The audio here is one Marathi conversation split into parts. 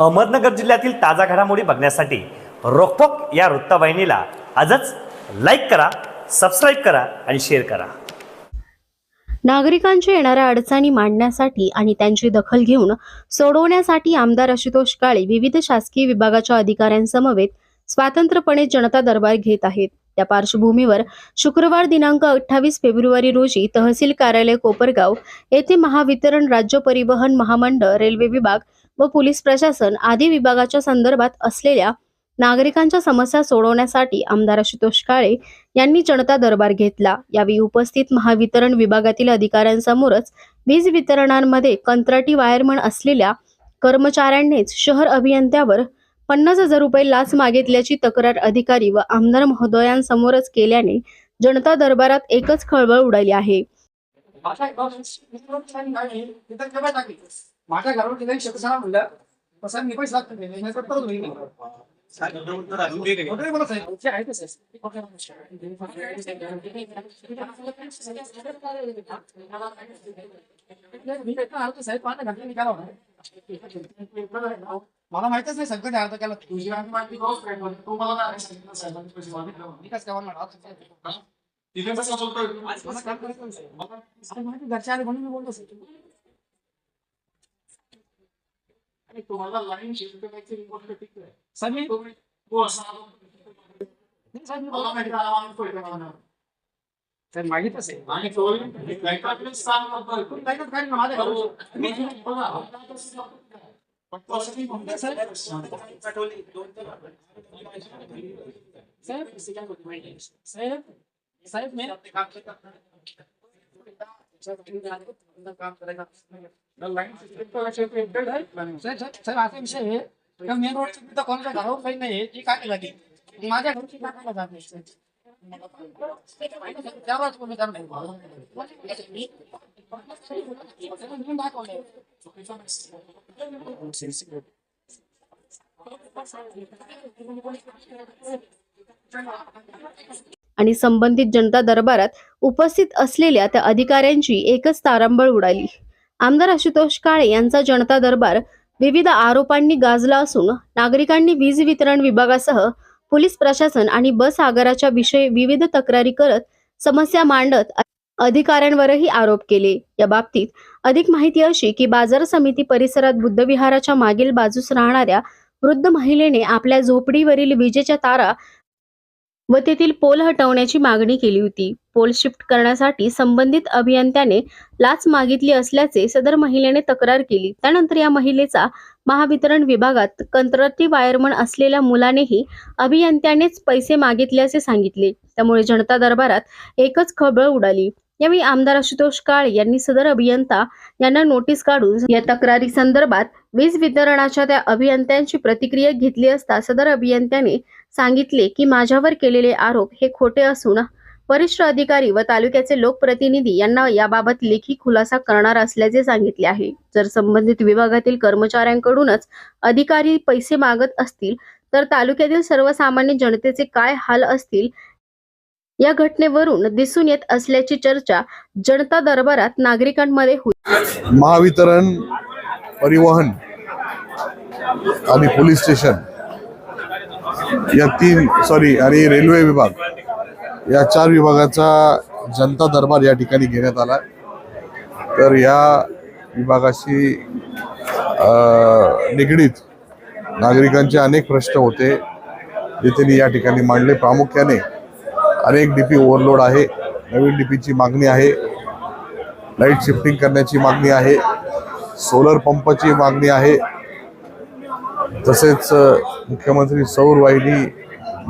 अहमदनगर जिल्ह्यातील ताजा घडामोडी बघण्यासाठी रोखोक या वृत्तवाहिनीला आजच लाईक करा सबस्क्राईब करा आणि शेअर करा. नागरिकांच्या येणाऱ्या अडचणी मांडण्यासाठी आणि त्यांची दखल घेऊन सोडवण्यासाठी आमदार आशुतोष काळे विविध शासकीय विभागाच्या अधिकाऱ्यांसमवेत स्वतंत्रपणे जनता दरबार घेत आहेत. त्या पार्श्वभूमीवर शुक्रवार दिनांक अठ्ठावीस फेब्रुवारी रोजी तहसील कार्यालय कोपरगाव येथे महावितरण राज्य परिवहन महामंडळ रेल्वे विभाग व पोलीस प्रशासन आदी विभागाच्या संदर्भात असलेल्या नागरिकांच्या समस्या सोडवण्यासाठी आमदार आशुतोष काळे यांनी जनता दरबार घेतला. यावेळी उपस्थित महावितरण विभागातील अधिकाऱ्यांसमोरच वीज वितरणांमध्ये कंत्राटी वायरमन असलेल्या कर्मचाऱ्यांनीच शहर अभियंत्यावर पन्नास हजार रुपये लाच मागितल्याची तक्रार अधिकारी व आमदार महोदयांसमोरच केल्याने जनता दरबारात एकच खळबळ उडाली आहे. माझ्या घरावर तिथे शेतकऱ्याला म्हणलं कसं मी पैसे लागतो नाही परत होईल. मी मी काय लावणार? मला माहितच नाही संकट अर्थ केला तुझी आणि माझी भाऊच काय म्हणते. तू मला नाही सांगितलं साहेबांनी पैसे मागितले म्हणून. मी कसं काय म्हणणार? अर्थ साहेब. तिथे कसं बोलतोय मला काय करायचं नाही साहेब. मला साहेब माहिती घरचे आले म्हणून मी बोलतो साहेब. आणि तुम्हाला लाईन शिफ्ट करायची गोष्ट ठीक आहे मी तुम्ही तो असा बोलतो. माहिती आहे. आणि काम साहेब. साहेब मी साहेब साहेब साहेब असा विषय आहे का मेन रोडची तिथं कोणाच्या घरावर काही नाही ती काय लागली माझ्या घरची टाकायला जात नाही साहेब. त्यावरच कोणी करणार नाही. मी दाखवलंय. आणि संबंधित जनता दरबारात उपस्थित असलेल्या त्या अधिकाऱ्यांची एकच तारांबळ उडाली आमदार आशुतोष काळे यांचा जनता दरबार विविध आरोपांनी गाजला असून नागरिकांनी वीज वितरण विभागासह पोलीस प्रशासन आणि बस आगाराच्या विषयी विविध तक्रारी करत समस्या मांडत अधिकाऱ्यांवरही आरोप केले. या बाबतीत अधिक माहिती अशी की बाजार समिती परिसरात बुद्धविहाराच्या मागील बाजूस राहणाऱ्या वृद्ध महिलेने आपल्या झोपडीवरील विजेच्या तारा व तेथील पोल हटवण्याची मागणी केली होती. पोल शिफ्ट करण्यासाठी संबंधित अभियंत्याने लाच मागितली असल्याचे सदर महिलेने तक्रार केली. त्यानंतर या महिलेचा महावितरण विभागात कंत्राटी वायरमन असलेल्या मुलानेही अभियंत्यानेच पैसे मागितल्याचे सांगितले. त्यामुळे जनता दरबारात एकच खळबळ उडाली. यावेळी आमदार आशुतोष काळे यांनी सदर अभियंता यांना नोटीस काढून या तक्रारी संदर्भात वीज वितरणाच्या त्या अभियंत्यांची प्रतिक्रिया घेतली असता सदर अभियंत्याने सांगितले की माझ्यावर केलेले आरोप हे खोटे असून वरिष्ठ अधिकारी व तालुक्याचे लोकप्रतिनिधी यांना याबाबत लेखी खुलासा करणार असल्याचे सांगितले आहे. जर संबंधित विभागातील कर्मचाऱ्यांकडूनच अधिकारी पैसे मागत असतील तर तालुक्यातील सर्वसामान्य जनतेचे काय हाल असतील या घटनेवरून दिसून येत असल्याची चर्चा जनता दरबारात नागरिकांमध्ये होती. महावितरण परिवहन आणि पोलीस स्टेशन या तीन सॉरी आणि रेल्वे विभाग या चार विभागाचा जनता दरबार या ठिकाणी घेण्यात आला. तर या विभागाशी अ, निगडीत नागरिकांचे अनेक प्रश्न होते जे त्यांनी या ठिकाणी मांडले. प्रामुख्याने अनेक डीपी ओव्हरलोड आहे. नवीन डीपीची मागणी आहे. लाइट शिफ्टिंग करण्याची मागणी आहे. सोलर पंपची मागणी आहे. तसेच मुख्यमंत्री सौर वाहिनी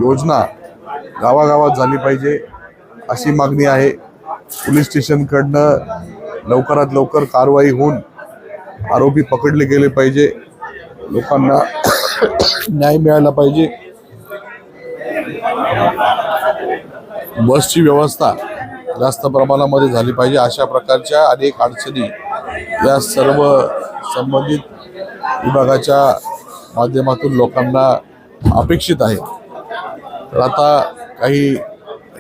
योजना गावागावात झाली पाहिजे अशी मागणी आहे. पोलीस स्टेशनकडनं लवकरात लवकर कारवाई होऊन आरोपी पकडले गेले पाहिजे. लोकांना न्याय मिळाला पाहिजे. बसची व्यवस्था जास्त प्रमाणामध्ये झाली पाहिजे अशा प्रकारच्या अनेक अडचणी या सर्व संबंधित विभागाच्या माध्यमातून लोकांना अपेक्षित आहे तर आता काही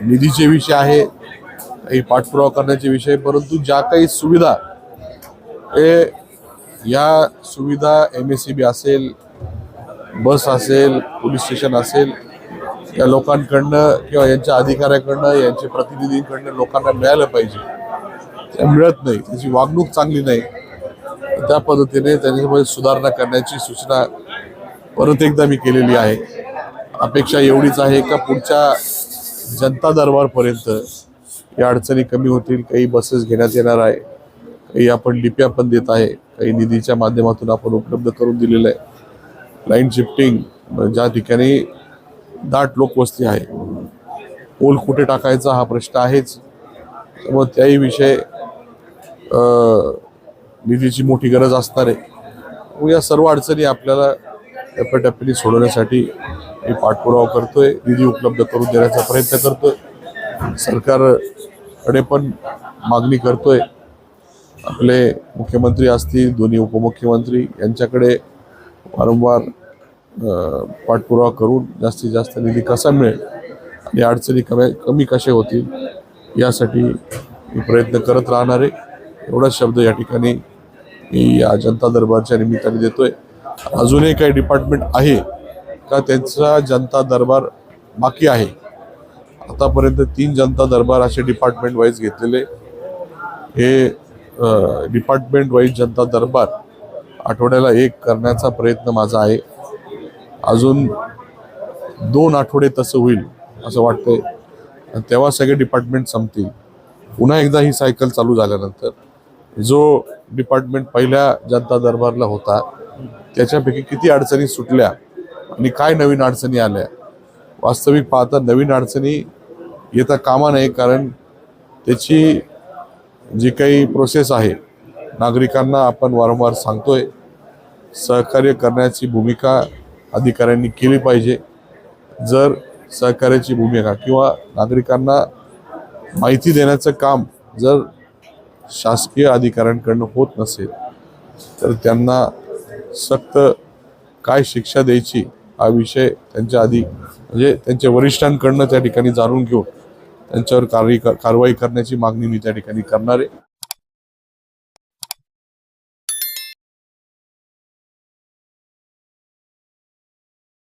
निधीचे विषय आहे काही पाठपुरावा करण्याचे विषय परंतु ज्या काही सुविधा हे या सुविधा एम एस सी बी असेल बस असेल पोलीस स्टेशन असेल या लोकांकडनं किंवा यांच्या अधिकाऱ्याकडनं यांच्या प्रतिनिधींकडनं लोकांना मिळालं पाहिजे. ते मिळत नाही. त्याची वागणूक चांगली नाही. त्या पद्धतीने त्यांच्यामध्ये सुधारणा करण्याची सूचना परत एकदा मी केलेली आहे. अपेक्षा एवढीच आहे का पुढच्या जनता दरबारपर्यंत या अडचणी कमी होतील काही बसेस घेण्यात येणार आहे काही आपण लिप्या पण देत आहे काही निधीच्या माध्यमातून आपण उपलब्ध करून दिलेलं आहे. लाईन शिफ्टिंग ज्या ठिकाणी दाट लोकवस्ती आहे. पोल कुठे टाकायचा हा प्रश्न आहेच. त्यामुळे त्याही विषय निधीची मोठी गरज असणार आहे. व या सर्व अडचणी आपल्याला टप्प्याटप्प्याने सोडवण्यासाठी मी पाठपुरावा करतोय. निधी उपलब्ध करून देण्याचा प्रयत्न करतोय. सरकारकडे पण मागणी करतोय. आपले मुख्यमंत्री असतील दोन्ही उपमुख्यमंत्री यांच्याकडे वारंवार पाठपुरावा करून जास्तीत जास्त निधी कसा मिळेल आणि अडचणी कमी कमी कशा होतील यासाठी मी प्रयत्न करत राहणार आहे. एवढाच शब्द या ठिकाणी मी या जनता दरबारच्या निमित्ताने देतोय. अजूनही काही डिपार्टमेंट आहे का त्यांचा जनता दरबार बाकी आहे? आतापर्यंत तीन जनता दरबार असे डिपार्टमेंट वाईज घेतलेले. हे डिपार्टमेंट वाईज जनता दरबार आठवड्याला एक करण्याचा प्रयत्न माझा आहे. अजून दोन आठवडे तसं होईल असं वाटतंय. तेव्हा सगळे डिपार्टमेंट संपतील. पुन्हा एकदा ही सायकल चालू झाल्यानंतर जो डिपार्टमेंट पहिल्या जनता दरबारला होता त्याच्यापैकी किती अडचणी सुटल्या आणि काय नवीन अडचणी आल्या वास्तविक पाहता नवीन अडचणी येता कामा नये कारण त्याची जी काही प्रोसेस आहे नागरिकांना आपण वारंवार सांगतोय सहकार्य करण्याची भूमिका अधिकाऱ्यांनी केली पाहिजे. जर सहकार्याची भूमिका किंवा नागरिकांना माहिती देण्याचं काम जर शासकीय अधिकाऱ्यांकडनं होत नसेल तर त्यांना सक्त काय शिक्षा द्यायची हा विषय त्यांच्या आधी म्हणजे त्यांच्या वरिष्ठांकडनं त्या ठिकाणी जाणून घेऊन त्यांच्यावर कारवाई कारवाई करण्याची मागणी मी त्या ठिकाणी करणार. आहे